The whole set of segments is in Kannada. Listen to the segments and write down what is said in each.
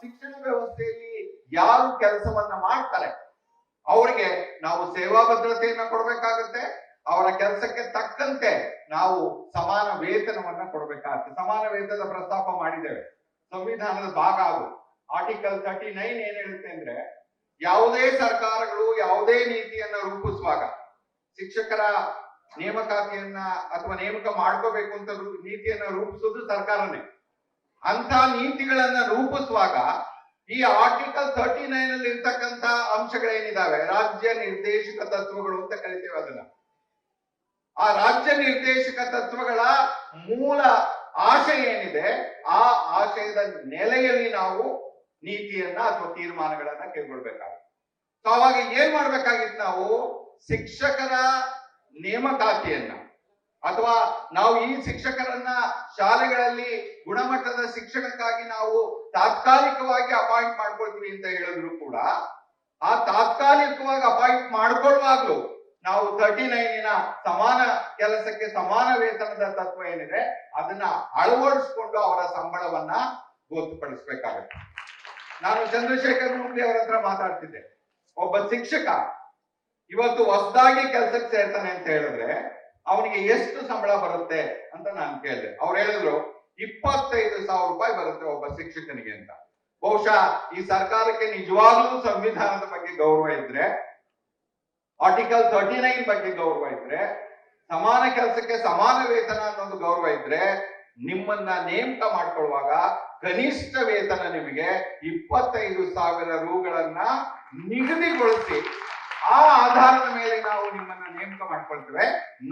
ಶಿಕ್ಷಣ ವ್ಯವಸ್ಥೆಯಲ್ಲಿ ಯಾರು ಕೆಲಸವನ್ನ ಮಾಡ್ತಾರೆ, ಅವರಿಗೆ ನಾವು ಸೇವಾ ಭದ್ರತೆಯನ್ನ ಕೊಡ್ಬೇಕಾಗತ್ತೆ, ಅವರ ಕೆಲಸಕ್ಕೆ ತಕ್ಕಂತೆ ನಾವು ಸಮಾನ ವೇತನವನ್ನ ಕೊಡ್ಬೇಕಾಗತ್ತೆ. ಸಮಾನ ವೇತನದ ಪ್ರಸ್ತಾಪ ಮಾಡಿದ್ದೇವೆ. ಸಂವಿಧಾನದ ಭಾಗ ಅದು. ಆರ್ಟಿಕಲ್ ತರ್ಟಿ ನೈನ್ ಏನ್ ಹೇಳುತ್ತೆ ಅಂದ್ರೆ, ಯಾವುದೇ ಸರ್ಕಾರಗಳು ಯಾವುದೇ ನೀತಿಯನ್ನ ರೂಪಿಸುವಾಗ, ಶಿಕ್ಷಕರ ನೇಮಕಾತಿಯನ್ನ ಅಥವಾ ನೇಮಕ ಮಾಡ್ಕೋಬೇಕು ಅಂತ ನೀತಿಯನ್ನ ರೂಪಿಸೋದು ಸರ್ಕಾರನೇ. ಅಂತ ನೀತಿಗಳನ್ನ ರೂಪಿಸುವಾಗ ಈ ಆರ್ಟಿಕಲ್ ತರ್ಟಿ ನೈನ್ ಅಲ್ಲಿ ಇರ್ತಕ್ಕಂತ ಅಂಶಗಳೇನಿದಾವೆ? ರಾಜ್ಯ ನಿರ್ದೇಶಕ ತತ್ವಗಳು ಅಂತ ಕರಿತೇವೆ ಅದನ್ನ. ಆ ರಾಜ್ಯ ನಿರ್ದೇಶಕ ತತ್ವಗಳ ಮೂಲ ಆಶಯ ಏನಿದೆ? ಆ ಆಶಯದ ನೆಲೆಯಲ್ಲಿ ನಾವು ನೀತಿಯನ್ನ ಅಥವಾ ತೀರ್ಮಾನಗಳನ್ನ ಕೈಗೊಳ್ಬೇಕಾಗುತ್ತೆ. ಸೊ ಅವಾಗ ಏನ್ ಮಾಡ್ಬೇಕಾಗಿತ್ತು ನಾವು? ಶಿಕ್ಷಕರ ನೇಮಕಾತಿಯನ್ನ. ಅಥವಾ ನಾವು ಈ ಶಿಕ್ಷಕರನ್ನ ಶಾಲೆಗಳಲ್ಲಿ ಗುಣಮಟ್ಟದ ಶಿಕ್ಷಣಕ್ಕಾಗಿ ನಾವು ತಾತ್ಕಾಲಿಕವಾಗಿ ಅಪಾಯಿಂಟ್ ಮಾಡ್ಕೊಳ್ತೀವಿ ಅಂತ ಹೇಳಿದ್ರು ಕೂಡ, ಆ ತಾತ್ಕಾಲಿಕವಾಗಿ ಅಪಾಯಿಂಟ್ ಮಾಡ್ಕೊಳ್ಳುವಾಗ್ಲೂ ನಾವು ತರ್ಟಿ ನೈನಿನ ಸಮಾನ ಕೆಲಸಕ್ಕೆ ಸಮಾನ ವೇತನದ ತತ್ವ ಏನಿದೆ, ಅದನ್ನ ಅಳವಡಿಸ್ಕೊಂಡು ಅವರ ಸಂಬಳವನ್ನ ಗೊತ್ತುಪಡಿಸ್ಬೇಕಾಗುತ್ತೆ. ನಾನು ಚಂದ್ರಶೇಖರ್ ಮುಂದೆ ಅವರ ಹತ್ರ ಮಾತಾಡ್ತಿದ್ದೆ. ಒಬ್ಬ ಶಿಕ್ಷಕ ಇವತ್ತು ಹೊಸದಾಗಿ ಕೆಲಸಕ್ಕೆ ಸೇರ್ತಾನೆ ಅಂತ ಹೇಳಿದ್ರೆ ಅವನಿಗೆ ಎಷ್ಟು ಸಂಬಳ ಬರುತ್ತೆ ಅಂತ ನಾನು ಕೇಳಿದೆ. ಅವ್ರು ಹೇಳಿದ್ರು, ಇಪ್ಪತ್ತೈದು ಸಾವಿರ ರೂಪಾಯಿ ಬರುತ್ತೆ ಒಬ್ಬ ಶಿಕ್ಷಕನಿಗೆ ಅಂತ. ಬಹುಶಃ ಈ ಸರ್ಕಾರಕ್ಕೆ ನಿಜವಾಗ್ಲೂ ಸಂವಿಧಾನದ ಬಗ್ಗೆ ಗೌರವ ಇದ್ರೆ ಆರ್ಟಿಕಲ್ ತರ್ಟಿ ನೈನ್ ಬಗ್ಗೆ ಗೌರವ ಇದ್ರೆ, ಸಮಾನ ಕೆಲಸಕ್ಕೆ ಸಮಾನ ವೇತನ ಅನ್ನೋದು ಗೌರವ ಇದ್ರೆ, ನಿಮ್ಮನ್ನ ನೇಮಕ ಮಾಡ್ಕೊಳ್ಳುವಾಗ ಕನಿಷ್ಠ ವೇತನ ನಿಮಗೆ ಇಪ್ಪತ್ತೈದು ಸಾವಿರ ರೂಗಳನ್ನ ನಿಗದಿಗೊಳಿಸಿ ಆ ಆಧಾರದ ಮೇಲೆ ನಾವು ನಿಮ್ಮನ್ನ ನೇಮಕ ಮಾಡ್ಕೊಳ್ತೇವೆ.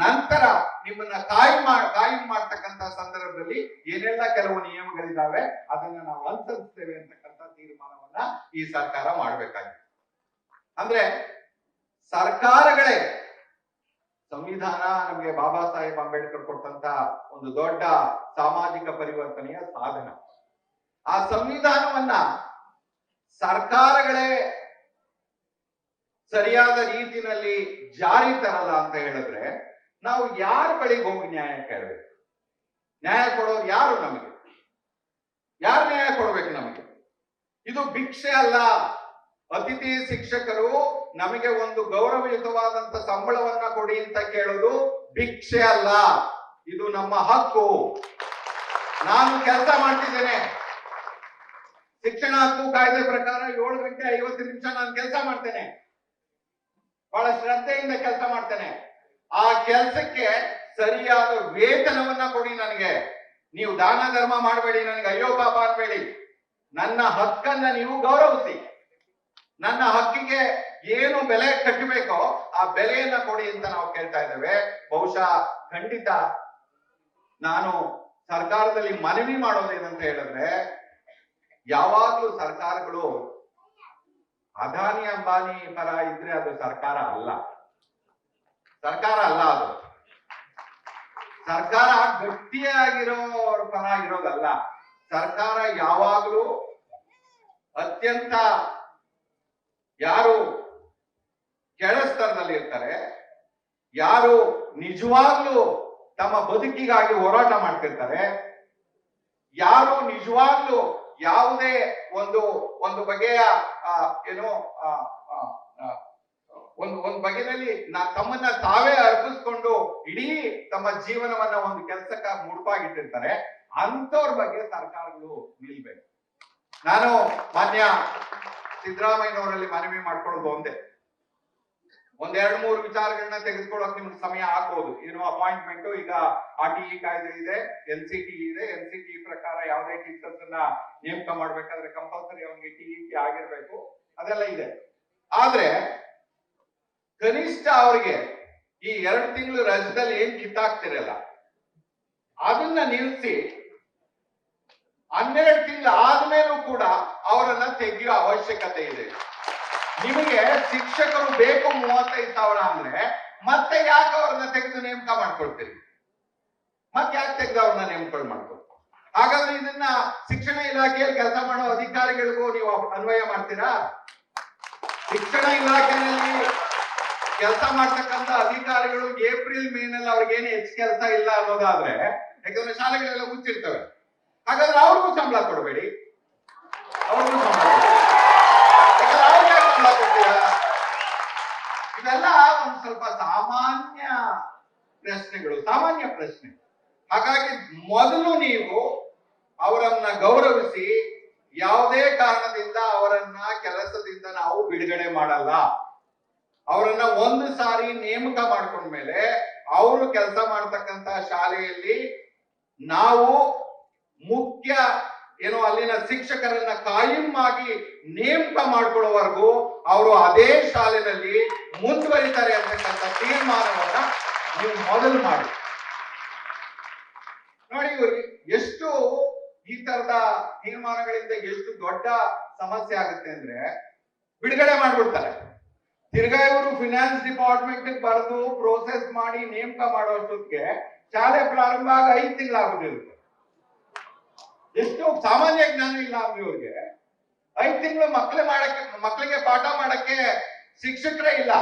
ನಂತರ ನಿಮ್ಮನ್ನ ತಾಯಿ ಕಾಯಂ ಮಾಡ್ತಕ್ಕಂತ ಸಂದರ್ಭದಲ್ಲಿ ಏನೆಲ್ಲ ಕೆಲವು ನಿಯಮಗಳಿದಾವೆ, ಅದನ್ನ ನಾವು ಅನುಸರಿಸ್ತೇವೆ ಅಂತಕ್ಕಂಥ ತೀರ್ಮಾನವನ್ನ ಈ ಸರ್ಕಾರ ಮಾಡ್ಬೇಕಾಗಿದೆ. ಅಂದ್ರೆ ಸರ್ಕಾರಗಳೇ ಸಂವಿಧಾನ ನಮಗೆ ಬಾಬಾ ಸಾಹೇಬ್ ಅಂಬೇಡ್ಕರ್ ಕೊಟ್ಟಂತ ಒಂದು ದೊಡ್ಡ ಸಾಮಾಜಿಕ ಪರಿವರ್ತನೆಯ ಸಾಧನ. ಆ ಸಂವಿಧಾನವನ್ನ ಸರ್ಕಾರಗಳೇ ಸರಿಯಾದ ರೀತಿನಲ್ಲಿ ಜಾರಿ ತರಲ್ಲ ಅಂತ ಹೇಳಿದ್ರೆ ನಾವು ಯಾರ ಬಳಿಗೆ ಹೋಗಿ ನ್ಯಾಯ ಕೇಳಬೇಕು? ನ್ಯಾಯ ಕೊಡೋರು ಯಾರು ನಮಗೆ? ಯಾರು ನ್ಯಾಯ ಕೊಡ್ಬೇಕು ನಮಗೆ? ಇದು ಭಿಕ್ಷೆ ಅಲ್ಲ. ಅತಿಥಿ ಶಿಕ್ಷಕರು ನಮಗೆ ಒಂದು ಗೌರವಯುತವಾದಂತ ಸಂಬಳವನ್ನ ಕೊಡಿ ಅಂತ ಕೇಳೋದು ಭಿಕ್ಷೆ ಅಲ್ಲ. ಇದು ನಮ್ಮ ಹಕ್ಕು. ನಾನು ಕೆಲಸ ಮಾಡ್ತಿದ್ದೇನೆ. ಶಿಕ್ಷಣ ಹಕ್ಕು ಕಾಯ್ದೆ ಪ್ರಕಾರ ಏಳು ಗಂಟೆ ಐವತ್ತು ನಿಮಿಷ ನಾನು ಕೆಲಸ ಮಾಡ್ತೇನೆ. ಬಹಳ ಶ್ರದ್ಧೆಯಿಂದ ಕೆಲಸ ಮಾಡ್ತೇನೆ. ಆ ಕೆಲಸಕ್ಕೆ ಸರಿಯಾದ ವೇತನವನ್ನ ಕೊಡಿ ನನಗೆ. ನೀವು ದಾನ ಧರ್ಮ ಮಾಡಬೇಡಿ, ನನಗೆ ಅಯ್ಯೋ ಪಾಪ ಅನ್ಬೇಡಿ. ನನ್ನ ಹಕ್ಕನ್ನ ನೀವು ಗೌರವಿಸಿ. ನನ್ನ ಹಕ್ಕಿಗೆ ಏನು ಬೆಲೆ ಕಟ್ಟಬೇಕೋ ಆ ಬೆಲೆಯನ್ನ ಕೊಡಿ ಅಂತ ನಾವು ಕೇಳ್ತಾ ಇದ್ದೇವೆ. ಬಹುಶಃ ಖಂಡಿತ ನಾನು ಸರ್ಕಾರದಲ್ಲಿ ಮನವಿ ಮಾಡೋದೇನಂತ ಹೇಳಿದ್ರೆ, ಯಾವಾಗ್ಲೂ ಸರ್ಕಾರಗಳು ಅದಾನಿ ಅಂಬಾನಿ ಪರ ಇದ್ರೆ ಅದು ಸರ್ಕಾರ ಅಲ್ಲ. ಸರ್ಕಾರ ಅಲ್ಲ ಅದು. ಸರ್ಕಾರ ಗಟ್ಟಿಯಾಗಿರೋರ ಪರ ಇರೋದಲ್ಲ. ಸರ್ಕಾರ ಯಾವಾಗಲೂ ಅತ್ಯಂತ ಯಾರು ಕೆಳಸ್ತರದಲ್ಲಿ ಇರ್ತಾರೆ, ಯಾರು ನಿಜವಾಗ್ಲೂ ತಮ್ಮ ಬದುಕಿಗಾಗಿ ಹೋರಾಟ ಮಾಡ್ತಿರ್ತಾರೆ, ಯಾರು ನಿಜವಾಗ್ಲೂ ಯಾವುದೇ ಒಂದು ಒಂದು ಬಗೆಯ ಏನು ಒಂದು ಒಂದು ಬಗೆಯಲ್ಲಿ ನಾ, ತಮ್ಮನ್ನ ತಾವೇ ಅರ್ಪಿಸ್ಕೊಂಡು ಇಡೀ ತಮ್ಮ ಜೀವನವನ್ನ ಒಂದು ಕೆಲಸಕ್ಕ ಮುಡುಪಾಗಿಟ್ಟಿರ್ತಾರೆ ಅಂತವ್ರ ಬಗ್ಗೆ ಸರ್ಕಾರಗಳು ನಿಲ್ಬೇಕು. ನಾನು ಮಾನ್ಯ ಸಿದ್ದರಾಮಯ್ಯನವರಲ್ಲಿ ಮನವಿ ಮಾಡ್ಕೊಳ್ಳೋದು ಒಂದೇ. ಒಂದ್ ಎರಡ್ ಮೂರು ವಿಚಾರಗಳನ್ನ ತೆಗೆದುಕೊಳ್ಳೋಕೆ ನಿಮ್ಗೆ ಸಮಯ ಆಗ್ಬೋದು. ಏನು ಅಪಾಯಿಂಟ್ಮೆಂಟ್ ಈಗ ಆರ್ ಟಿ ಇ ಕಾಯ್ದೆ ಇದೆ, ಎನ್ ಸಿ ಟಿ ಇದೆ. ಎನ್ ಸಿ ಟಿ ಪ್ರಕಾರ ಯಾವುದೇ ಟೀಚರ್ಸ್ ಅನ್ನ ನೇಮಕ ಮಾಡ್ಬೇಕಾದ್ರೆ ಕಂಪಲ್ಸರಿ ಅವನಿಗೆ ಟಿ ಇ ಆಗಿರ್ಬೇಕು. ಅದೆಲ್ಲ ಇದೆ. ಆದ್ರೆ ಕನಿಷ್ಠ ಅವರಿಗೆ ಈ ಎರಡು ತಿಂಗಳು ರಜದಲ್ಲಿ ಏನ್ ಕಿತ್ತಾಕ್ತಿರಲ್ಲ, ಅದನ್ನ ನಿಲ್ಲಿಸಿ ಹನ್ನೆರಡು ತಿಂಗಳು ಆದ್ಮೇಲೂ ಕೂಡ ಅವರನ್ನ ತೆಗೆಯುವ ಅವಶ್ಯಕತೆ ಇದೆ. ನಿಮಗೆ ಶಿಕ್ಷಕರು ಬೇಕು ಮೂವತ್ತೈದು ಸಾವಿರ ಅಂದ್ರೆ ಮತ್ತೆ ಯಾಕೆ ಅವ್ರನ್ನ ತೆಗೆದು ನೇಮಕ ಮಾಡ್ಕೊಳ್ತೀರಿ? ಮತ್ತೆ ಯಾಕೆ ತೆಗೆದು ಅವ್ರನ್ನ ನೇಮಕ ಮಾಡ್ಕೊಳ್ತೀರಿ? ಹಾಗಾದ್ರೆ ಇದನ್ನ ಶಿಕ್ಷಣ ಇಲಾಖೆಯಲ್ಲಿ ಕೆಲಸ ಮಾಡೋ ಅಧಿಕಾರಿಗಳಿಗೂ ನೀವು ಅನ್ವಯ ಮಾಡ್ತೀರಾ? ಶಿಕ್ಷಣ ಇಲಾಖೆಯಲ್ಲಿ ಕೆಲಸ ಮಾಡ್ತಕ್ಕಂತ ಅಧಿಕಾರಿಗಳು ಏಪ್ರಿಲ್ ಮೇನಲ್ಲಿ ಅವ್ರಿಗೇನು ಹೆಚ್ಚು ಕೆಲಸ ಇಲ್ಲ ಅನ್ನೋದಾದ್ರೆ, ಯಾಕಂದ್ರೆ ಶಾಲೆಗಳೆಲ್ಲ ಮುಚ್ಚಿರ್ತವೆ ಹಾಗಾದ್ರೆ ಅವ್ರಿಗೂ ಸಂಬಳ ಕೊಡಬೇಡಿ. ಅವ್ರಿಗೂ ಇದೆಲ್ಲ ಒಂದ್ ಸ್ವಲ್ಪ ಸಾಮಾನ್ಯ ಪ್ರಶ್ನೆಗಳು, ಸಾಮಾನ್ಯ ಪ್ರಶ್ನೆ. ಹಾಗಾಗಿ ಮೊದಲು ನೀವು ಅವರನ್ನ ಗೌರವಿಸಿ ಯಾವುದೇ ಕಾರಣದಿಂದ ಅವರನ್ನ ಕೆಲಸದಿಂದ ನಾವು ಬಿಡುಗಡೆ ಮಾಡಲ್ಲ. ಅವರನ್ನ ಒಂದು ಸಾರಿ ನೇಮಕ ಮಾಡ್ಕೊಂಡ್ಮೇಲೆ ಅವರು ಕೆಲಸ ಮಾಡ್ತಕ್ಕಂತ ಶಾಲೆಯಲ್ಲಿ ನಾವು ಮುಖ್ಯ ಏನು ಅಲ್ಲಿನ ಶಿಕ್ಷಕರನ್ನ ಕಾಯಂ ಆಗಿ ನೇಮಕ ಮಾಡ್ಕೊಳ್ಳೋವರೆಗೂ ಅವರು ಅದೇ ಶಾಲೆಯಲ್ಲಿ ಮುಂದುವರಿತಾರೆ ಅಂತಕ್ಕಂಥ ತೀರ್ಮಾನವನ್ನ ನೀವು ಮೊದಲು ಮಾಡಿ. ನೋಡಿ ಎಷ್ಟು ಈ ತರದ ತೀರ್ಮಾನಗಳಿಂದ ಎಷ್ಟು ದೊಡ್ಡ ಸಮಸ್ಯೆ ಆಗುತ್ತೆ ಅಂದ್ರೆ ಬಿಡುಗಡೆ ಮಾಡ್ಬಿಡ್ತಾರೆ. ತಿರ್ಗಾ ಇವರು ಫಿನಾನ್ಸ್ ಡಿಪಾರ್ಟ್ಮೆಂಟ್ ಬರೆದು ಪ್ರೋಸೆಸ್ ಮಾಡಿ ನೇಮಕ ಮಾಡುವಷ್ಟಕ್ಕೆ ಶಾಲೆ ಪ್ರಾರಂಭ ಆಗ ಐದು ತಿಂಗಳಾಗ್ಬಿಟ್ಟಿರುತ್ತೆ ಎಷ್ಟು ಸಾಮಾನ್ಯ ಜ್ಞಾನ ಇಲ್ಲ ಅಂದ್ರೆ ಇವ್ರಿಗೆ ಐದು ತಿಂಗಳು ಮಕ್ಳು ಮಾಡಕ್ಕೆ ಮಕ್ಕಳಿಗೆ ಪಾಠ ಮಾಡಕ್ಕೆ ಶಿಕ್ಷಕರೇ ಇಲ್ಲ.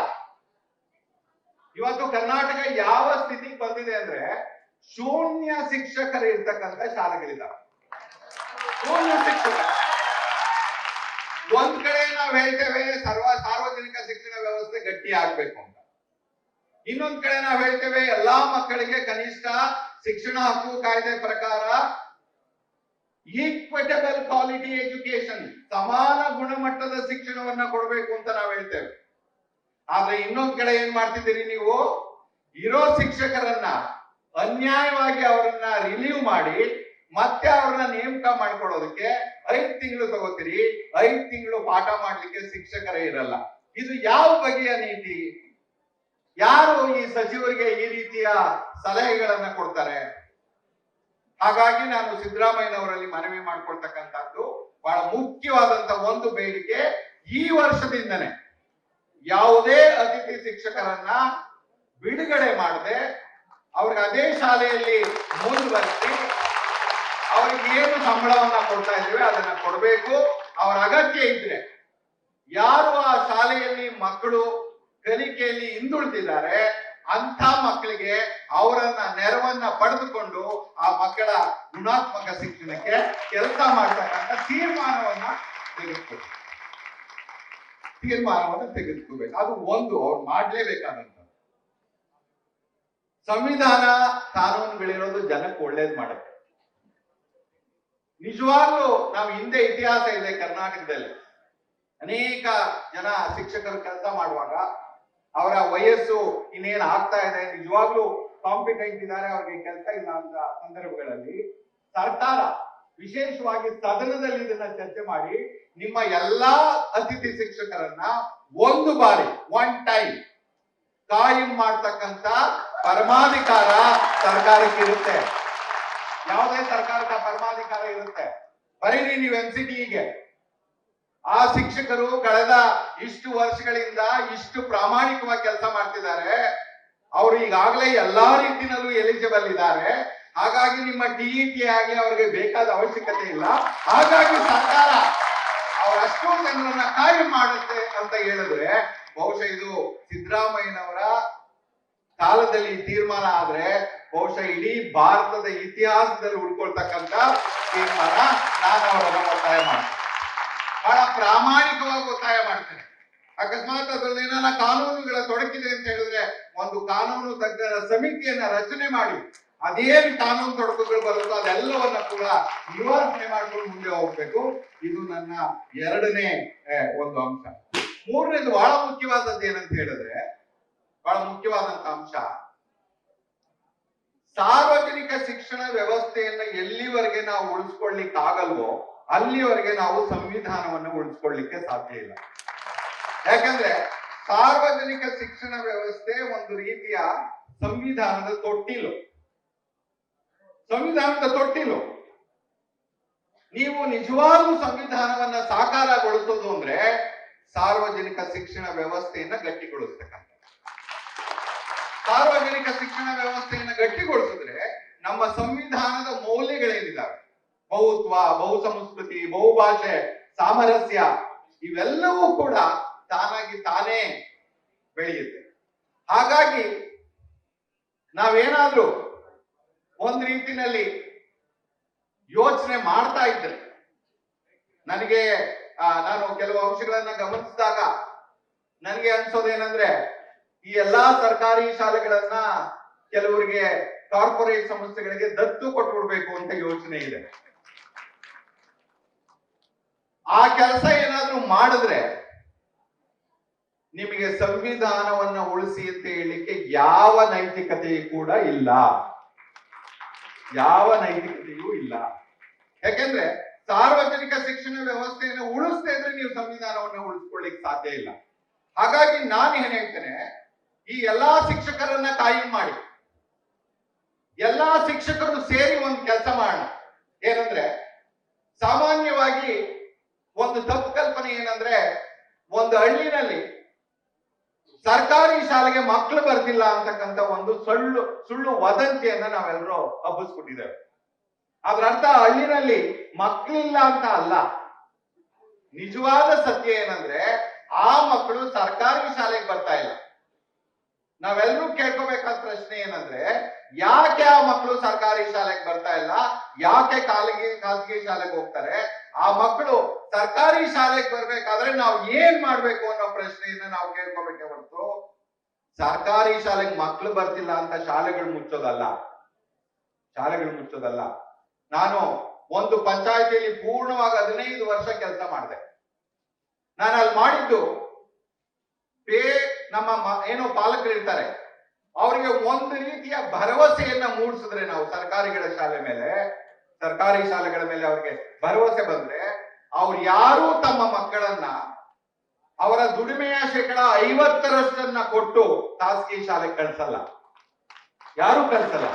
ಇವತ್ತು ಕರ್ನಾಟಕ ಯಾವ ಸ್ಥಿತಿಗೆ ಬಂದಿದೆ ಅಂದ್ರೆ ಶೂನ್ಯ ಶಿಕ್ಷಕರು ಇರ್ತಕ್ಕಂಥ ಶಾಲೆಗಳಿಲ್ಲ ಶೂನ್ಯ ಶಿಕ್ಷಕ. ಒಂದ್ ಕಡೆ ನಾವ್ ಹೇಳ್ತೇವೆ ಸರ್ವ ಸಾರ್ವಜನಿಕ ಶಿಕ್ಷಣ ವ್ಯವಸ್ಥೆ ಗಟ್ಟಿ ಆಗ್ಬೇಕು ಅಂತ. ಇನ್ನೊಂದ್ ಕಡೆ ನಾವ್ ಹೇಳ್ತೇವೆ ಎಲ್ಲಾ ಮಕ್ಕಳಿಗೆ ಕನಿಷ್ಠ ಶಿಕ್ಷಣ ಹಕ್ಕು ಕಾಯ್ದೆ ಪ್ರಕಾರ ಈಕ್ವಿಟಬಲ್ ಕ್ವಾಲಿಟಿ ಎಜುಕೇಶನ್ ಸಮಾನ ಗುಣಮಟ್ಟದ ಶಿಕ್ಷಣವನ್ನ ಕೊಡಬೇಕು ಅಂತ ನಾವ್ ಹೇಳ್ತೇವೆ. ಆದ್ರೆ ಇನ್ನೊಂದ್ ಕಡೆ ಏನ್ ಮಾಡ್ತಿದ್ದೀರಿ ನೀವು? ಇರೋ ಶಿಕ್ಷಕರನ್ನ ಅನ್ಯಾಯವಾಗಿ ಅವರನ್ನ ರಿಲೀವ್ ಮಾಡಿ, ಮತ್ತೆ ಅವ್ರನ್ನ ನೇಮಕ ಮಾಡ್ಕೊಳ್ಳೋದಕ್ಕೆ ಐದ್ ತಿಂಗಳು ತಗೋತೀರಿ, ಐದ್ ತಿಂಗಳು ಪಾಠ ಮಾಡ್ಲಿಕ್ಕೆ ಶಿಕ್ಷಕರೇ ಇರಲ್ಲ. ಇದು ಯಾವ ಬಗೆಯ ನೀತಿ? ಯಾರು ಈ ಸಚಿವರಿಗೆ ಈ ರೀತಿಯ ಸಲಹೆಗಳನ್ನ ಕೊಡ್ತಾರೆ? ಹಾಗಾಗಿ ನಾನು ಸಿದ್ದರಾಮಯ್ಯನವರಲ್ಲಿ ಮನವಿ ಮಾಡ್ಕೊಳ್ತಕ್ಕಂಥದ್ದು ಬಹಳ ಮುಖ್ಯವಾದಂತ ಒಂದು ಬೇಡಿಕೆ ಈ ವರ್ಷದಿಂದನೇ ಯಾವುದೇ ಅತಿಥಿ ಶಿಕ್ಷಕರನ್ನ ಬಿಡುಗಡೆ ಮಾಡದೆ ಅವ್ರಿಗೆ ಅದೇ ಶಾಲೆಯಲ್ಲಿ ಮುಂದುವರಿಸಿ ಅವ್ರಿಗೆ ಏನು ಸಂಬಳವನ್ನ ಕೊಡ್ತಾ ಇದ್ದೀವಿ ಅದನ್ನ ಕೊಡಬೇಕು. ಅವರ ಅಗತ್ಯ ಇದ್ರೆ ಯಾರು ಆ ಶಾಲೆಯಲ್ಲಿ ಮಕ್ಕಳು ಕಲಿಕೆಯಲ್ಲಿ ಹಿಂದುಳಿದಿದ್ದಾರೆ ಅಂತ ಮಕ್ಕಳಿಗೆ ಅವರನ್ನ ನೆರವನ್ನ ಪಡೆದುಕೊಂಡು ಆ ಮಕ್ಕಳ ಗುಣಾತ್ಮಕ ಶಿಕ್ಷಣಕ್ಕೆ ಕೆಲಸ ಮಾಡ್ತಕ್ಕಂಥ ತೀರ್ಮಾನವನ್ನ ತೆಗೆದುಕೊಳ್ಬೇಕು ತೀರ್ಮಾನವನ್ನ ತೆಗೆದುಕೋಬೇಕು ಅದು ಒಂದು, ಅವ್ರು ಮಾಡ್ಲೇಬೇಕಾದಂತ ಸಂವಿಧಾನ ಕಾನೂನುಗಳಿರೋದು ಜನಕ್ಕೆ ಒಳ್ಳೇದ್ ಮಾಡುತ್ತೆ. ನಿಜವಾಗ್ಲೂ ನಾವು ಹಿಂದೆ ಇತಿಹಾಸ ಇದೆ ಕರ್ನಾಟಕದಲ್ಲಿ. ಅನೇಕ ಜನ ಶಿಕ್ಷಕರು ಕೆಲಸ ಮಾಡುವಾಗ ಅವರ ವಯಸ್ಸು ಇನ್ನೇನ್ ಆಗ್ತಾ ಇದೆ, ನಿಜವಾಗ್ಲೂ ಕಾಂಪಿಟೆಂಟ್ ಇದ್ದಾರೆ, ಅವ್ರಿಗೆ ಕೆಲಸ ಇಲ್ಲ ಅಂತ ಸಂದರ್ಭಗಳಲ್ಲಿ ಸರ್ಕಾರ ವಿಶೇಷವಾಗಿ ಸದನದಲ್ಲಿ ಇದನ್ನ ಚರ್ಚೆ ಮಾಡಿ ನಿಮ್ಮ ಎಲ್ಲಾ ಅತಿಥಿ ಶಿಕ್ಷಕರನ್ನ ಒಂದು ಬಾರಿ ಒನ್ ಟೈಮ್ ಕಾಯಂ ಮಾಡ್ತಕ್ಕಂತ ಪರಮಾಧಿಕಾರ ಸರ್ಕಾರಕ್ಕೆ ಇರುತ್ತೆ. ಯಾವುದೇ ಸರ್ಕಾರದ ಪರಮಾಧಿಕಾರ ಇರುತ್ತೆ. ಬರೀ ನೀವು ಎನ್ ಸಿ ಆ ಶಿಕ್ಷಕರು ಕಳೆದ ಇಷ್ಟು ವರ್ಷಗಳಿಂದ ಇಷ್ಟು ಪ್ರಾಮಾಣಿಕವಾಗಿ ಕೆಲಸ ಮಾಡ್ತಿದ್ದಾರೆ. ಅವರು ಈಗಾಗಲೇ ಎಲ್ಲಾ ರೀತಿಯಲ್ಲೂ ಎಲಿಜಿಬಲ್ ಇದ್ದಾರೆ. ಹಾಗಾಗಿ ನಿಮ್ಮ ಟಿಇಟಿ ಆಗಿ ಅವರಿಗೆ ಬೇಕಾದ ಅವಶ್ಯಕತೆ ಇಲ್ಲ. ಹಾಗಾಗಿ ಸರ್ಕಾರ ಅವರಷ್ಟು ಜನರನ್ನ ಕಾರ್ಯ ಮಾಡುತ್ತೆ ಅಂತ ಹೇಳಿದ್ರೆ, ಬಹುಶಃ ಇದು ಸಿದ್ದರಾಮಯ್ಯನವರ ಕಾಲದಲ್ಲಿ ತೀರ್ಮಾನ ಆದ್ರೆ ಬಹುಶಃ ಇಡೀ ಭಾರತದ ಇತಿಹಾಸದಲ್ಲಿ ಉಳ್ಕೊಳ್ತಕ್ಕಂತ ತೀರ್ಮಾನ ನಾನು ಅವರನ್ನು ಒತ್ತಾಯ ಮಾಡ್ತೇನೆ. ಬಹಳ ಪ್ರಾಮಾಣಿಕವಾಗಿ ಒತ್ತಾಯ ಮಾಡ್ತಾರೆ ಅಕಸ್ಮಾತ್ ಅದರಲ್ಲಿ ಏನಾರ ಕಾನೂನುಗಳ ತೊಡಕಿದೆ ಅಂತ ಹೇಳಿದ್ರೆ ಒಂದು ಕಾನೂನು ತಜ್ಞರ ಸಮಿತಿಯನ್ನ ರಚನೆ ಮಾಡಿ, ಅದೇನು ಕಾನೂನು ತೊಡಕುಗಳು ಬರುತ್ತೋ ಅದೆಲ್ಲವನ್ನ ಕೂಡ ನಿವಾರಣೆ ಮಾಡ್ಕೊಂಡು ಮುಂದೆ ಹೋಗ್ಬೇಕು. ಇದು ನನ್ನ ಎರಡನೇ ಒಂದು ಅಂಶ. ಮೂರನೇದು ಬಹಳ ಮುಖ್ಯವಾದದ್ದು ಏನಂತ ಹೇಳಿದ್ರೆ, ಬಹಳ ಮುಖ್ಯವಾದಂತ ಅಂಶ, ಸಾರ್ವಜನಿಕ ಶಿಕ್ಷಣ ವ್ಯವಸ್ಥೆಯನ್ನ ಎಲ್ಲಿವರೆಗೆ ನಾವು ಉಳಿಸ್ಕೊಳ್ಲಿಕ್ಕೆ ಆಗಲ್ವೋ ಅಲ್ಲಿವರೆಗೆ ನಾವು ಸಂವಿಧಾನವನ್ನು ಉಳಿಸ್ಕೊಳ್ಳಿಕ್ಕೆ ಸಾಧ್ಯ ಇಲ್ಲ. ಯಾಕಂದ್ರೆ ಸಾರ್ವಜನಿಕ ಶಿಕ್ಷಣ ವ್ಯವಸ್ಥೆ ಒಂದು ರೀತಿಯ ಸಂವಿಧಾನದ ತೊಟ್ಟಿಲು. ಸಂವಿಧಾನದ ತೊಟ್ಟಿಲು. ನೀವು ನಿಜವಾಗ್ಲೂ ಸಂವಿಧಾನವನ್ನ ಸಾಕಾರಗೊಳಿಸೋದು ಅಂದ್ರೆ ಸಾರ್ವಜನಿಕ ಶಿಕ್ಷಣ ವ್ಯವಸ್ಥೆಯನ್ನ ಗಟ್ಟಿಗೊಳಿಸ್ತಕ್ಕಂಥ ಸಾರ್ವಜನಿಕ ಶಿಕ್ಷಣ ವ್ಯವಸ್ಥೆಯನ್ನ ಗಟ್ಟಿಗೊಳಿಸಿದ್ರೆ ನಮ್ಮ ಸಂವಿಧಾನದ ಮೌಲ್ಯಗಳೇನಿದ್ದಾವೆ ಬಹುತ್ವ, ಬಹುಸಂಸ್ಕೃತಿ, ಬಹುಭಾಷೆ, ಸಾಮರಸ್ಯ ಇವೆಲ್ಲವೂ ಕೂಡ ತಾನಾಗಿ ತಾನೇ ಬೆಳೆಯುತ್ತೆ. ಹಾಗಾಗಿ ನಾವೇನಾದ್ರೂ ಒಂದ್ ರೀತಿನಲ್ಲಿ ಯೋಚನೆ ಮಾಡ್ತಾ ಇದ್ದೆ ನನಗೆ ನಾನು ಕೆಲವು ಅಂಶಗಳನ್ನ ಗಮನಿಸಿದಾಗ ನನಗೆ ಅನ್ಸೋದೇನಂದ್ರೆ, ಈ ಎಲ್ಲಾ ಸರ್ಕಾರಿ ಶಾಲೆಗಳನ್ನ ಕೆಲವರಿಗೆ ಕಾರ್ಪೊರೇಟ್ ಸಂಸ್ಥೆಗಳಿಗೆ ದತ್ತು ಕೊಟ್ಬಿಡ್ಬೇಕು ಅಂತ ಯೋಚನೆ ಇದೆ. ಆ ಕೆಲಸ ಏನಾದ್ರೂ ಮಾಡಿದ್ರೆ ನಿಮಗೆ ಸಂವಿಧಾನವನ್ನ ಉಳಿಸಿ ಅಂತ ಹೇಳಲಿಕ್ಕೆ ಯಾವ ನೈತಿಕತೆ ಕೂಡ ಇಲ್ಲ. ಯಾವ ನೈತಿಕತೆಯೂ ಇಲ್ಲ. ಯಾಕೆಂದ್ರೆ ಸಾರ್ವಜನಿಕ ಶಿಕ್ಷಣ ವ್ಯವಸ್ಥೆಯನ್ನು ಉಳಿಸದೇ ಇದ್ರೆ ನೀವು ಸಂವಿಧಾನವನ್ನ ಉಳಿಸ್ಕೊಳ್ಳಿಕ್ ಸಾಧ್ಯ ಇಲ್ಲ. ಹಾಗಾಗಿ ನಾನು ಏನ್ ಹೇಳ್ತೇನೆ, ಈ ಎಲ್ಲಾ ಶಿಕ್ಷಕರನ್ನ ಕಾಯಂ ಮಾಡಿ, ಎಲ್ಲಾ ಶಿಕ್ಷಕರು ಸೇರಿ ಒಂದು ಕೆಲಸ ಮಾಡೋಣ. ಏನಂದ್ರೆ ಸಾಮಾನ್ಯವಾಗಿ ಒಂದು ತಪ್ಪು ಕಲ್ಪನೆ ಏನಂದ್ರೆ, ಒಂದು ಹಳ್ಳಿನಲ್ಲಿ ಸರ್ಕಾರಿ ಶಾಲೆಗೆ ಮಕ್ಕಳು ಬರ್ತಿಲ್ಲ ಅಂತಕ್ಕಂಥ ಒಂದು ಸುಳ್ಳು ಸುಳ್ಳು ವದಂತಿಯನ್ನ ನಾವೆಲ್ಲರೂ ಹಬ್ಬಿಸ್ಬಿಟ್ಟಿದ್ದೇವೆ. ಅದ್ರ ಅರ್ಥ ಹಳ್ಳಿನಲ್ಲಿ ಮಕ್ಕಳಿಲ್ಲ ಅಂತ ಅಲ್ಲ. ನಿಜವಾದ ಸತ್ಯ ಏನಂದ್ರೆ, ಆ ಮಕ್ಕಳು ಸರ್ಕಾರಿ ಶಾಲೆಗೆ ಬರ್ತಾ ಇಲ್ಲ. ನಾವೆಲ್ಲರೂ ಕೇಳ್ಕೋಬೇಕಾದ ಪ್ರಶ್ನೆ ಏನಂದ್ರೆ, ಯಾಕೆ ಆ ಮಕ್ಕಳು ಸರ್ಕಾರಿ ಶಾಲೆಗೆ ಬರ್ತಾ ಇಲ್ಲ? ಯಾಕೆ ಕಾಲಿಗೆ, ಖಾಸಗಿ ಶಾಲೆಗೆ ಹೋಗ್ತಾರೆ? ಆ ಮಕ್ಕಳು ಸರ್ಕಾರಿ ಶಾಲೆಗೆ ಬರ್ಬೇಕಾದ್ರೆ ನಾವು ಏನ್ ಮಾಡ್ಬೇಕು ಅನ್ನೋ ಪ್ರಶ್ನೆಯನ್ನ ನಾವು ಕೇಳ್ಕೊಬೇಕೆ ಹೊರತು, ಸರ್ಕಾರಿ ಶಾಲೆಗೆ ಮಕ್ಕಳು ಬರ್ತಿಲ್ಲ ಅಂತ ಶಾಲೆಗಳು ಮುಚ್ಚೋದಲ್ಲ. ಶಾಲೆಗಳು ಮುಚ್ಚೋದಲ್ಲ. ನಾನು ಒಂದು ಪಂಚಾಯತಿಯಲ್ಲಿ ಪೂರ್ಣವಾಗಿ ಹದಿನೈದು ವರ್ಷ ಕೆಲಸ ಮಾಡಿದೆ. ನಾನು ಅಲ್ಲಿ ಮಾಡಿದ್ದು, ಪೇ ನಮ್ಮ ಏನೋ ಪಾಲಕರು ಇರ್ತಾರೆ. ಅವರಿಗೆ ಒಂದು ರೀತಿಯ ಭರವಸೆಯನ್ನ ಮೂಡಿಸಿದ್ರೆ ನಾವು ಸರ್ಕಾರಿಗಳ ಶಾಲೆ ಮೇಲೆ ಸರ್ಕಾರಿ ಶಾಲೆಗಳ ಮೇಲೆ ಅವರಿಗೆ ಭರವಸೆ ಬಂದ್ರೆ ಅವ್ರು ಯಾರು ತಮ್ಮ ಮಕ್ಕಳನ್ನ ಅವರ ದುಡಿಮೆಯ ಶೇಕಡ ಐವತ್ತರಷ್ಟನ್ನ ಕೊಟ್ಟು ಖಾಸಗಿ ಶಾಲೆಗೆ ಕಳ್ಸಲ್ಲ. ಯಾರು ಕಳ್ಸಲ್ಲ.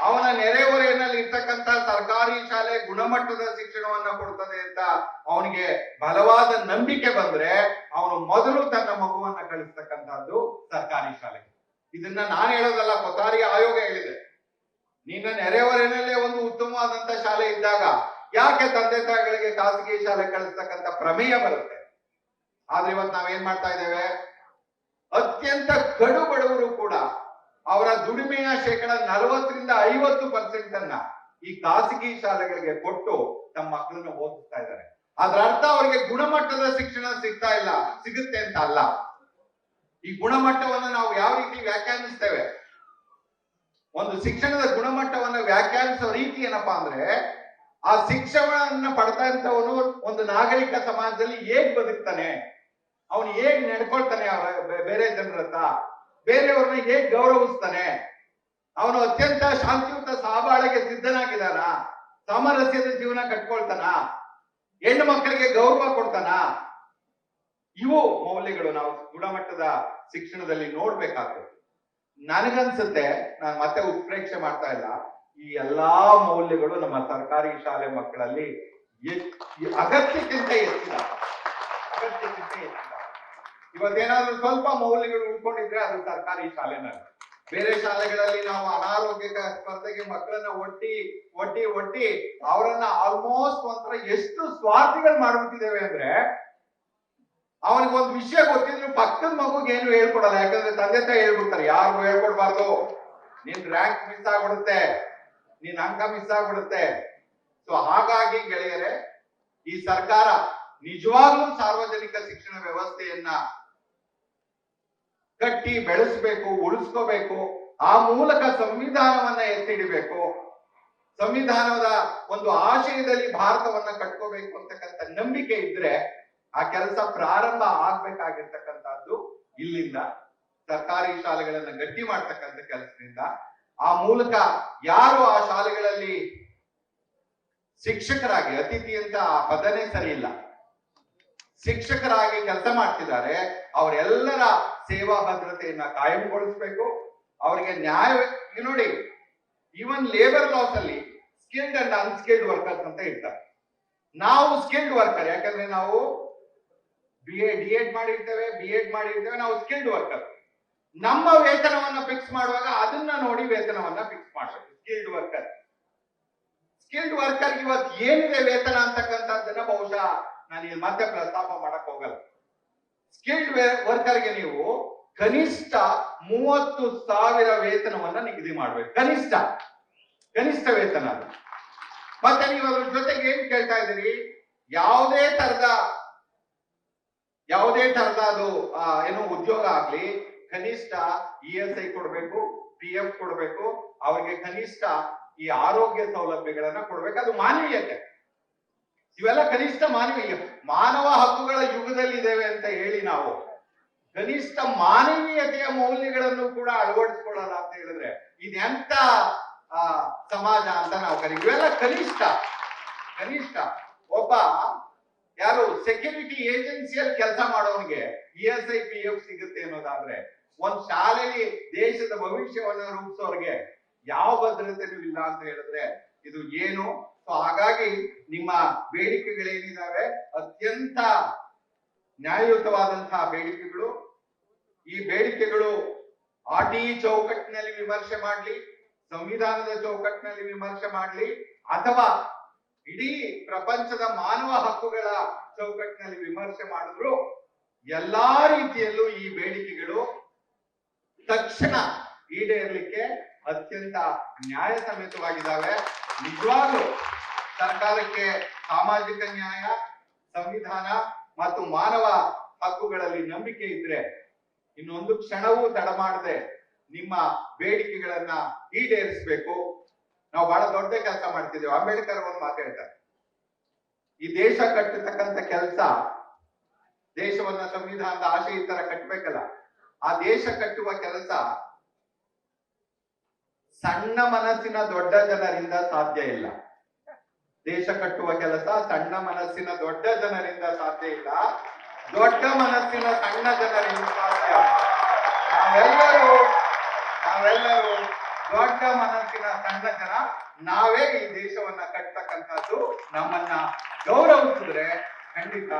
ಅವನ ನೆರೆಹೊರೆಯಲ್ಲಿ ಇರ್ತಕ್ಕಂತ ಸರ್ಕಾರಿ ಶಾಲೆ ಗುಣಮಟ್ಟದ ಶಿಕ್ಷಣವನ್ನ ಕೊಡ್ತದೆ ಅಂತ ಅವನಿಗೆ ಬಲವಾದ ನಂಬಿಕೆ ಬಂದ್ರೆ ಅವನು ಮೊದಲು ತನ್ನ ಮಗುವನ್ನ ಕಳಿಸ್ತಕ್ಕಂಥದ್ದು ಸರ್ಕಾರಿ ಶಾಲೆಗೆ. ಇದನ್ನ ನಾನು ಹೇಳೋದಲ್ಲ ಕೊತಾರಿ ಆಯೋಗ ಹೇಳಿದೆ. ನಿನ್ನ ನೆರೆಹೊರೆಯಲ್ಲೇ ಒಂದು ಉತ್ತಮವಾದಂತ ಶಾಲೆ ಇದ್ದಾಗ ಯಾಕೆ ತಂದೆ ತಾಯಿಗಳಿಗೆ ಖಾಸಗಿ ಶಾಲೆ ಕಳಿಸ್ತಕ್ಕಂಥ ಪ್ರಮೇಯ ಬರುತ್ತೆ? ಆದ್ರೆ ಇವತ್ತು ನಾವೇನ್ ಮಾಡ್ತಾ ಇದ್ದೇವೆ? ಅತ್ಯಂತ ಕಡು ಬಡವರು ಕೂಡ ಅವರ ದುಡಿಮೆಯ ಶೇಕಡ ನಲವತ್ತರಿಂದ ಐವತ್ತು ಪರ್ಸೆಂಟ್ ಅನ್ನ ಈ ಖಾಸಗಿ ಶಾಲೆಗಳಿಗೆ ಕೊಟ್ಟು ತಮ್ಮ ಮಕ್ಕಳನ್ನ ಓದಿಸ್ತಾ ಇದ್ದಾರೆ. ಅದರ ಅರ್ಥ ಅವರಿಗೆ ಗುಣಮಟ್ಟದ ಶಿಕ್ಷಣ ಸಿಗ್ತಾ ಇಲ್ಲ, ಸಿಗುತ್ತೆ ಅಂತ ಅಲ್ಲ. ಈ ಗುಣಮಟ್ಟವನ್ನು ನಾವು ಯಾವ ರೀತಿ ವ್ಯಾಖ್ಯಾನಿಸ್ತೇವೆ? ಒಂದು ಶಿಕ್ಷಣದ ಗುಣಮಟ್ಟವನ್ನು ವ್ಯಾಖ್ಯಾನಿಸುವ ರೀತಿ ಏನಪ್ಪಾ ಅಂದ್ರೆ, ಆ ಶಿಕ್ಷಣವನ್ನು ಪಡ್ತಾ ಇದ್ದವನು ಒಂದು ನಾಗರಿಕ ಸಮಾಜದಲ್ಲಿ ಹೇಗ್ ಬದುಕ್ತಾನೆ? ಅವನು ಹೇಗ್ ನಡ್ಕೊಳ್ತಾನೆ ಬೇರೆ ಜನರ ಹತ್ರ? ಬೇರೆಯವ್ರನ್ನ ಹೇಗ್ ಗೌರವಿಸ್ತಾನೆ? ಅವನು ಅತ್ಯಂತ ಶಾಂತಿಯುತ ಸಹಬಾಳಿಗೆ ಸಿದ್ಧನಾಗಿದ್ದಾನ? ಸಾಮರಸ್ಯದ ಜೀವನ ಕಟ್ಕೊಳ್ತಾನ? ಹೆಣ್ಣು ಮಕ್ಕಳಿಗೆ ಗೌರವ ಕೊಡ್ತಾನ? ಇವು ಮೌಲ್ಯಗಳು ನಾವು ಗುಣಮಟ್ಟದ ಶಿಕ್ಷಣದಲ್ಲಿ ನೋಡ್ಬೇಕಾಗ್ತದೆ. ನನಗನ್ಸುತ್ತೆ, ನಾನು ಮತ್ತೆ ಉತ್ಪ್ರೇಕ್ಷೆ ಮಾಡ್ತಾ ಇಲ್ಲ. ಈ ಎಲ್ಲಾ ಮೌಲ್ಯಗಳು ನಮ್ಮ ಸರ್ಕಾರಿ ಶಾಲೆ ಮಕ್ಕಳಲ್ಲಿ ಅಗತ್ಯಕ್ಕಿಂತ ಹೆಚ್ಚಿಲ್ಲ ಅಗತ್ಯಕ್ಕಿಂತ ಹೆಚ್ಚಿಲ್ಲ ಇವತ್ತೇನಾದ್ರೂ ಸ್ವಲ್ಪ ಮೌಲ್ಯಗಳು ಉಳ್ಕೊಂಡಿದ್ರೆ ಅದು ಸರ್ಕಾರಿ ಶಾಲೆನಲ್ಲಿ. ಬೇರೆ ಶಾಲೆಗಳಲ್ಲಿ ನಾವು ಅನಾರೋಗ್ಯಕ ಸ್ಪರ್ಧೆಗೆ ಮಕ್ಕಳನ್ನ ಒಟ್ಟಿ ಒಟ್ಟಿ ಒಟ್ಟಿ ಅವರನ್ನ ಆಲ್ಮೋಸ್ಟ್ ಒಂಥರ ಎಷ್ಟು ಸ್ವಾರ್ಥಿಗಳು ಮಾಡ್ಬಿಟ್ಟಿದ್ದೇವೆ ಅಂದ್ರೆ ಅವನಿಗೆ ಒಂದು ವಿಷಯ ಗೊತ್ತಿದ್ರು ಪಕ್ಕದ ಮಗುಗೆ ಏನು ಹೇಳ್ಕೊಡಲ್ಲ, ಯಾಕಂದ್ರೆ ತಂದೆ ತಾಯಿ ಹೇಳ್ಬಿಡ್ತಾರೆ, ಯಾರಿಗೂ ಹೇಳ್ಕೊಡ್ಬಾರ್ದು. ನಿನ್ ರ್ಯಾಂಕ್ ಮಿಸ್ ಆಗ್ಬಿಡುತ್ತೆ, ನಿನ್ ಅಂಕ ಮಿಸ್ ಆಗ್ಬಿಡುತ್ತೆ. ಸೊ ಹಾಗಾಗಿ ಗೆಳೆಯರೆ, ಈ ಸರ್ಕಾರ ನಿಜವಾಗ್ಲೂ ಸಾರ್ವಜನಿಕ ಶಿಕ್ಷಣ ವ್ಯವಸ್ಥೆಯನ್ನ ಕಟ್ಟಿ ಬೆಳೆಸಬೇಕು, ಉಳಿಸ್ಕೋಬೇಕು, ಆ ಮೂಲಕ ಸಂವಿಧಾನವನ್ನ ಎತ್ತಿಡಬೇಕು ಸಂವಿಧಾನದ ಒಂದು ಆಶಯದಲ್ಲಿ ಭಾರತವನ್ನ ಕಟ್ಕೋಬೇಕು ಅಂತಕ್ಕಂಥ ನಂಬಿಕೆ ಇದ್ರೆ ಆ ಕೆಲಸ ಪ್ರಾರಂಭ ಆಗ್ಬೇಕಾಗಿರ್ತಕ್ಕಂಥದ್ದು ಇಲ್ಲಿಂದ ಸರ್ಕಾರಿ ಶಾಲೆಗಳನ್ನ ಗಟ್ಟಿ ಮಾಡ್ತಕ್ಕಂಥ ಕೆಲಸದಿಂದ. ಆ ಮೂಲಕ ಯಾರು ಆ ಶಾಲೆಗಳಲ್ಲಿ ಶಿಕ್ಷಕರಾಗಿ ಅತಿಥಿ ಅಂತ ಆ ಪದನೇ ಸರಿ ಇಲ್ಲ ಶಿಕ್ಷಕರಾಗಿ ಕೆಲಸ ಮಾಡ್ತಿದ್ದಾರೆ. ಅವರೆಲ್ಲರ ಸೇವಾ ಭದ್ರತೆಯನ್ನ ಕಾಯಂಗೊಳಿಸ್ಬೇಕು. ಅವರಿಗೆ ನ್ಯಾಯ ನೋಡಿ ಈವನ್ ಲೇಬರ್ ಲಾಸ್ ಅಲ್ಲಿ ಸ್ಕಿಲ್ಡ್ ಅಂಡ್ ಅನ್ಸ್ಕಿಲ್ಡ್ ವರ್ಕರ್ಸ್ ಅಂತ ಇರ್ತಾರೆ. ನಾವು ಸ್ಕಿಲ್ಡ್ ವರ್ಕರ್ ಯಾಕಂದ್ರೆ ನಾವು ಬಿ ಎ ಡಿ ಎಡ್ ಮಾಡಿರ್ತೇವೆ ಬಿ ಎಡ್ ಮಾಡಿರ್ತೇವೆ, ನಾವು ಸ್ಕಿಲ್ಡ್ ವರ್ಕರ್ ನಮ್ಮ ವೇತನವನ್ನ ಫಿಕ್ಸ್ ಮಾಡುವಾಗ ಅದನ್ನ ನೋಡಿ ವೇತನವನ್ನ ಫಿಕ್ಸ್ ಮಾಡಬೇಕು. ಸ್ಕಿಲ್ಡ್ ವರ್ಕರ್ ಸ್ಕಿಲ್ಡ್ ವರ್ಕರ್ ಇವತ್ತು ಏನಿದೆ ವೇತನ ಅಂತಕ್ಕಂಥದ್ದನ್ನ ಬಹುಶಃ ನಾನು ಇಲ್ಲಿ ಮತ್ತೆ ಪ್ರಸ್ತಾಪ ಮಾಡಕ್ ಹೋಗಲ್ಲ. ಸ್ಕಿಲ್ಡ್ ವರ್ಕರ್ಗೆ ನೀವು ಕನಿಷ್ಠ ಮೂವತ್ತು ಸಾವಿರ ವೇತನವನ್ನ ನಿಗದಿ ಮಾಡ್ಬೇಕು. ಕನಿಷ್ಠ. ಕನಿಷ್ಠ ವೇತನ. ಮತ್ತೆ ನೀವು ಅದ್ರ ಜೊತೆಗೆ ಏನ್ ಕೇಳ್ತಾ ಇದ್ದೀರಿ? ಯಾವುದೇ ತರದ ಯಾವುದೇ ತರದ ಅದು ಏನು ಉದ್ಯೋಗ ಆಗ್ಲಿ, ಕನಿಷ್ಠ ಇ ಎಸ್ ಐ ಕೊಡ್ಬೇಕು ಪಿ ಎಫ್ ಕೊಡಬೇಕು, ಅವ್ರಿಗೆ ಕನಿಷ್ಠ ಈ ಆರೋಗ್ಯ ಸೌಲಭ್ಯಗಳನ್ನ ಕೊಡ್ಬೇಕು. ಅದು ಮಾನವೀಯತೆ. ಇವೆಲ್ಲ ಕನಿಷ್ಠ ಮಾನವೀಯ, ಮಾನವ ಹಕ್ಕುಗಳ ಯುಗದಲ್ಲಿ ಇದ್ದೇವೆ ಅಂತ ಹೇಳಿ ನಾವು, ಕನಿಷ್ಠ ಮಾನವೀಯತೆಯ ಮೌಲ್ಯಗಳನ್ನು ಕೂಡ ಅಳವಡಿಸ್ಕೊಳ್ಳಲ್ಲ ಅಂತ ಹೇಳಿದ್ರೆ ಇದೆಂತ ಸಮಾಜ ಅಂತ ನಾವು ಕರಿ ಇವೆಲ್ಲ ಕನಿಷ್ಠ ಕನಿಷ್ಠ. ಒಬ್ಬ ಯಾರು ಸೆಕ್ಯೂರಿಟಿ ಏಜೆನ್ಸಿಯಲ್ಲಿ ಕೆಲಸ ಮಾಡೋನಿಗೆ E S I P F ಸಿಗುತ್ತೆ ಅನ್ನೋದಾದ್ರೆ ಒಂದ್ ಶಾಲೆಯಲ್ಲಿ ದೇಶದ ಭವಿಷ್ಯವನ್ನು ರೂಪಿಸೋರ್ಗೆ ಯಾವ ಭದ್ರತೆನೂ ಇಲ್ಲ ಅಂತ ಹೇಳಿದ್ರೆ ಇದು ಏನು? ಸೊ ಹಾಗಾಗಿ ನಿಮ್ಮ ಬೇಡಿಕೆಗಳೇನಿದಾವೆ ಅತ್ಯಂತ ನ್ಯಾಯಯುತವಾದಂತಹ ಬೇಡಿಕೆಗಳು. ಈ ಬೇಡಿಕೆಗಳು ಆಟಿ ಚೌಕಟ್ಟಿನಲ್ಲಿ ವಿಮರ್ಶೆ ಮಾಡ್ಲಿ, ಸಂವಿಧಾನದ ಚೌಕಟ್ಟಿನಲ್ಲಿ ವಿಮರ್ಶೆ ಮಾಡ್ಲಿ, ಅಥವಾ ಇಡೀ ಪ್ರಪಂಚದ ಮಾನವ ಹಕ್ಕುಗಳ ಚೌಕಟ್ಟಿನಲ್ಲಿ ವಿಮರ್ಶೆ ಮಾಡಿದ್ರು, ಎಲ್ಲಾ ರೀತಿಯಲ್ಲೂ ಈ ಬೇಡಿಕೆಗಳು ತಕ್ಷಣ ಈಡೇರ್ಲಿಕ್ಕೆ ಅತ್ಯಂತ ನ್ಯಾಯ ಸಮೇತವಾಗಿದ್ದಾವೆ ನಿಜವಾಗ್ಲೂ ಸರ್ಕಾರಕ್ಕೆ ಸಾಮಾಜಿಕ ನ್ಯಾಯ, ಸಂವಿಧಾನ ಮತ್ತು ಮಾನವ ಹಕ್ಕುಗಳಲ್ಲಿ ನಂಬಿಕೆ ಇದ್ರೆ ಇನ್ನೊಂದು ಕ್ಷಣವೂ ತಡ ಮಾಡದೆ ನಿಮ್ಮ ಬೇಡಿಕೆಗಳನ್ನ ಈಡೇರಿಸಬೇಕು. ನಾವು ಬಹಳ ದೊಡ್ಡ ಕೆಲಸ ಮಾಡ್ತಿದ್ದೇವೆ. ಅಂಬೇಡ್ಕರ್ ಒಂದು ಮಾತಾಡ್ತಾರೆ ಈ ದೇಶ ಕಟ್ಟತಕ್ಕಂತ ಕೆಲಸ ದೇಶವನ್ನ ಸಂವಿಧಾನದ ಆಶಯ ತರ ಕಟ್ಟಬೇಕಲ್ಲ ಆ ದೇಶ ಕಟ್ಟುವ ಕೆಲಸ ಸಣ್ಣ ಮನಸ್ಸಿನ ದೊಡ್ಡ ಜನರಿಂದ ಸಾಧ್ಯ ಇಲ್ಲ. ದೇಶ ಕಟ್ಟುವ ಕೆಲಸ ಸಣ್ಣ ಮನಸ್ಸಿನ ದೊಡ್ಡ ಜನರಿಂದ ಸಾಧ್ಯ ಇಲ್ಲ. ದೊಡ್ಡ ಮನಸ್ಸಿನ ಸಣ್ಣ ಜನರಿಂದ ಸಾಧ್ಯ ನಾವೆಲ್ಲರೂ ನಾವೆಲ್ಲರೂ ದೊಡ್ಡ ಮನಸ್ಸಿನ ಸಣ್ಣ ಜನ ನಾವೇ ಈ ದೇಶವನ್ನ ಕಟ್ಟತಕ್ಕಂಥದ್ದು ನಮ್ಮನ್ನ ಗೌರವಿಸಿದ್ರೆ ಖಂಡಿತ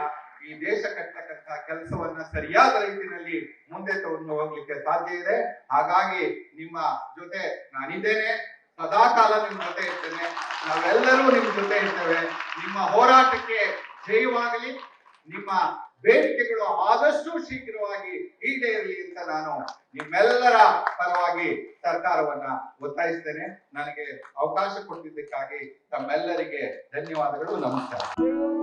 ಈ ದೇಶ ಕಟ್ಟತಕ್ಕಂಥ ಕೆಲಸವನ್ನ ಸರಿಯಾದ ರೀತಿಯಲ್ಲಿ ಮುಂದೆ ತಗೊಂಡು ಹೋಗ್ಲಿಕ್ಕೆ ಸಾಧ್ಯ ಇದೆ. ಹಾಗಾಗಿ ನಿಮ್ಮ ಜೊತೆ ನಾನಿದ್ದೇನೆ. ಸದಾ ಕಾಲ ನಿಮ್ಮ ಜೊತೆ ಇರ್ತೇನೆ. ನಾವೆಲ್ಲರೂ ನಿಮ್ ಜೊತೆ ಇರ್ತೇವೆ. ನಿಮ್ಮ ಹೋರಾಟಕ್ಕೆ ಜಯವಾಗಲಿ. ನಿಮ್ಮ ಬೇಡಿಕೆಗಳು ಆದಷ್ಟು ಶೀಘ್ರವಾಗಿ ಈಡೇರಲಿ ಅಂತ ನಾನು ನಿಮ್ಮೆಲ್ಲರ ಪರವಾಗಿ ಸರ್ಕಾರವನ್ನ ಒತ್ತಾಯಿಸ್ತೇನೆ. ನನಗೆ ಅವಕಾಶ ಕೊಟ್ಟಿದ್ದಕ್ಕಾಗಿ ತಮ್ಮೆಲ್ಲರಿಗೆ ಧನ್ಯವಾದಗಳು. ನಮಸ್ಕಾರ.